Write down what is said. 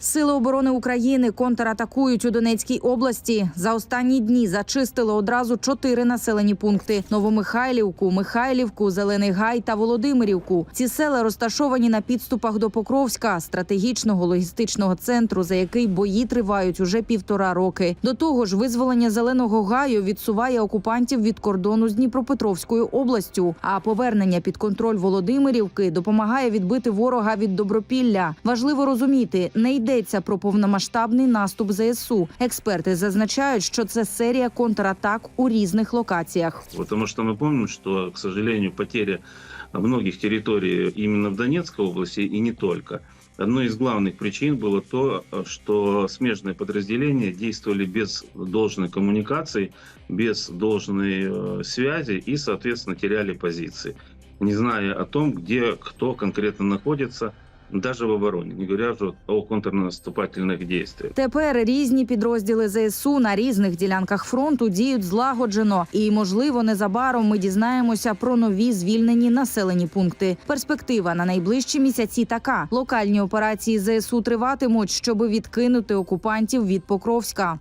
Сили оборони України контратакують у Донецькій області. За останні дні зачистили одразу чотири населені пункти: Новомихайлівку, Михайлівку, Зелений Гай та Володимирівку. Ці села розташовані на підступах до Покровська, стратегічного логістичного центру, за який бої тривають уже півтора роки. До того ж, визволення зеленого гаю відсуває окупантів від кордону з Дніпропетровською областю. А повернення під контроль Володимирівки допомагає відбити ворога від добропілля. Важливо розуміти, не йдеться про повномасштабний наступ ЗСУ. Експерти зазначають, що це серія контратак у різних локаціях. Потому что мы помним, что, к сожалению, потеря многих территорий именно в Донецкой области и не только. Одной из главных причин было то, что смежные подразделения действовали без должной коммуникации, без должной э, связи и, соответственно, теряли позиции, не зная о том, где кто конкретно находится, даже в обороне, не говоря уже о контрнаступательных действиях. Тепер різні підрозділи ЗСУ на різних ділянках фронту діють злагоджено, і можливо незабаром ми дізнаємося про нові звільнені населені пункти. Перспектива на найближчі місяці така: локальні операції ЗСУ триватимуть, щоби відкинути окупантів від Покровська.